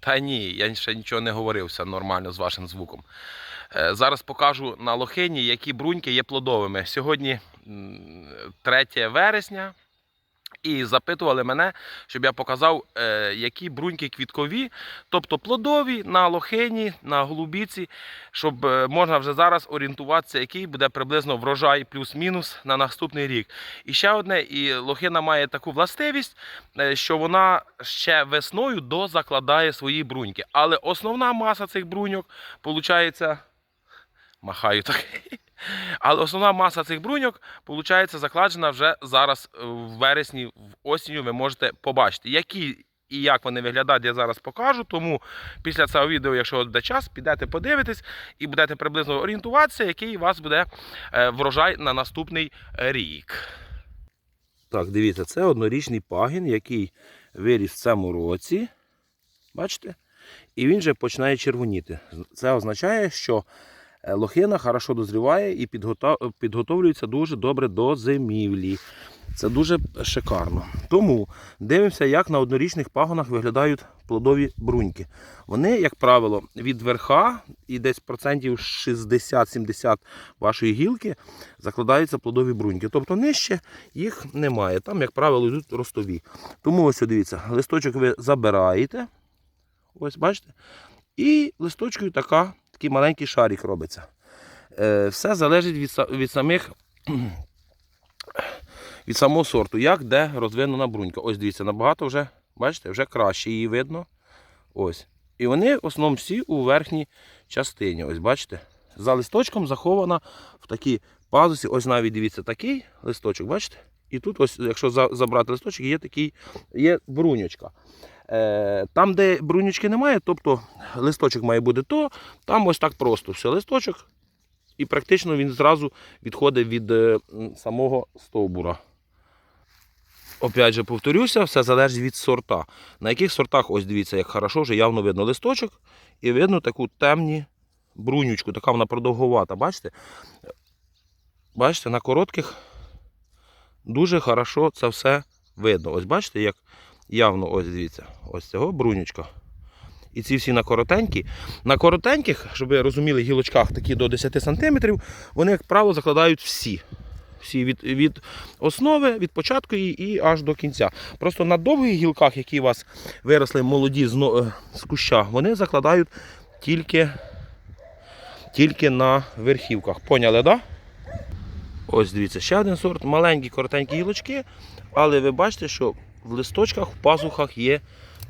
Та ні, я ще нічого не говорився нормально з вашим звуком. Е, Зараз покажу на лохині, які бруньки є плодовими. Сьогодні 3 вересня. І запитували мене, щоб я показав, е, які бруньки квіткові, тобто плодові на лохині, на голубіці, щоб е, можна вже зараз орієнтуватися, який буде приблизно врожай плюс-мінус на наступний рік. І ще одне, і лохина має таку властивість, е, що вона ще весною дозакладає свої бруньки. Але основна маса цих бруньок, виходить, махаю так. Але основна маса цих бруньок, виходить, закладена вже зараз е, в вересні, в осінню ви можете побачити. Які і як вони виглядають, я зараз покажу. Тому після цього відео, якщо буде час, підете подивитесь і будете приблизно орієнтуватися, який у вас буде е, врожай на наступний рік. Так, дивіться, це однорічний пагін, який виріс в цьому році. Бачите? І він вже починає червоніти. Це означає, що лохина хорошо дозріває і підготовлюється дуже добре до зимівлі. Це дуже шикарно. Тому дивимося, як на однорічних пагонах виглядають плодові бруньки. Вони, як правило, від верха і десь процентів 60-70 вашої гілки закладаються плодові бруньки. Тобто нижче їх немає. Там, як правило, йдуть ростові. Тому ось дивіться, листочок ви забираєте. Ось бачите? І листочкою така, такий маленький шарик робиться. Е, все залежить від, від самих від самого сорту, як де розвинена брунька. Ось дивіться, набагато вже, бачите, вже краще її видно. Ось. І вони в основному всі у верхній частині. Ось бачите? За листочком захована в такій пазусі. Ось навіть дивіться, такий листочок, бачите? І тут, ось, якщо забрати листочок, є такий, є бруньочка. Е, там, де бруньочки немає, тобто листочок має бути то, там ось так просто все листочок. І практично він зразу відходить від е, самого стовбура. Опять же, повторюся, все залежить від сорта. На яких сортах, ось дивіться, як хорошо, вже явно видно листочок і видно таку темні брунючку, така вона продовгувата. Бачите? Бачите, на коротких дуже хорошо це все видно. Ось бачите, як явно ось дивіться, ось цього брунючка. І ці всі на коротенькі. На коротеньких, щоб ви розуміли, гілочках такі до 10 см, вони, як правило, закладають всі. Всі від, від основи, від початку і, і аж до кінця. Просто на довгих гілках, які у вас виросли молоді з, е, з куща, вони закладають тільки, тільки на верхівках. Поняли, так? Да? Ось дивіться, ще один сорт, маленькі, коротенькі гілочки, але ви бачите, що в листочках, в пазухах є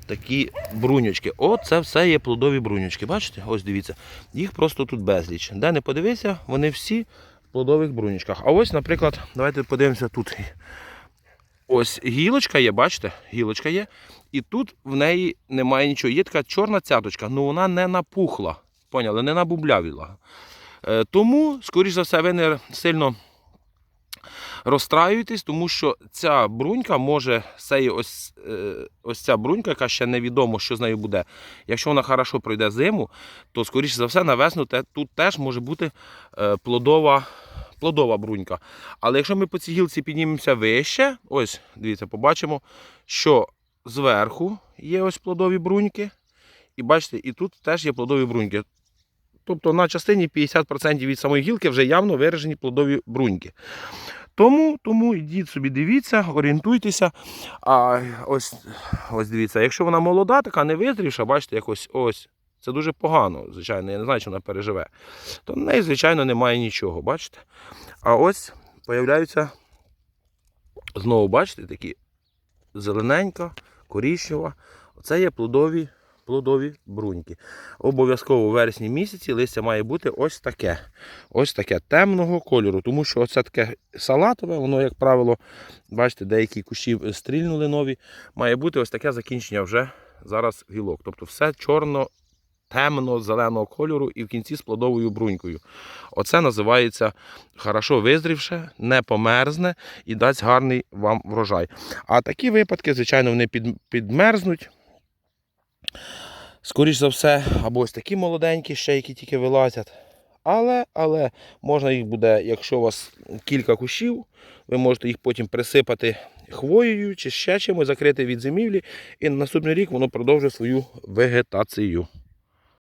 такі бруньочки. О, це все є плодові бруньочки. Бачите? Ось дивіться. Їх просто тут безліч. Де не подивися, вони всі в плодових бруньочках. А ось, наприклад, давайте подивимося тут. Ось гілочка є, бачите? Гілочка є. І тут в неї немає нічого. Є така чорна цяточка, але вона не напухла. Поняли, не набублявіла. Е, Тому, скоріш за все, ви не сильно розстраюєтесь, тому що ця брунька може цей ось, е, ось ця брунька, яка ще невідомо, що з нею буде. Якщо вона хорошо пройде зиму, то скоріш за все на весну тут теж може бути е, плодова, плодова брунька. Але якщо ми по цій гілці піднімемося вище, ось дивіться, побачимо, що зверху є ось плодові бруньки. І бачите, і тут теж є плодові бруньки. Тобто на частині 50% від самої гілки вже явно виражені плодові бруньки. Тому, тому йдіть собі, дивіться, орієнтуйтеся. А ось, ось дивіться, якщо вона молода, така не визрівша, бачите, якось ось. Це дуже погано, звичайно, я не знаю, чи вона переживе. То в неї, звичайно, немає нічого, бачите? А ось появляються знову, бачите, такі зелененька, корічнева. Оце є плодові, плодові бруньки. Обов'язково у вересні місяці листя має бути ось таке. Ось таке темного кольору, тому що оце таке салатове, воно, як правило, бачите, деякі кущі стрільнули нові. Має бути ось таке закінчення вже зараз гілок. Тобто все чорно, темно, зеленого кольору і в кінці з плодовою брунькою. Оце називається хорошо визрівше, не померзне і дасть гарний вам врожай. А такі випадки, звичайно, вони підмерзнуть. Скоріше за все, або ось такі молоденькі, ще які тільки вилазять. Але, але можна їх буде, якщо у вас кілька кущів, ви можете їх потім присипати хвоєю чи ще чимось, закрити від зимівлі, і на наступний рік воно продовжує свою вегетацію.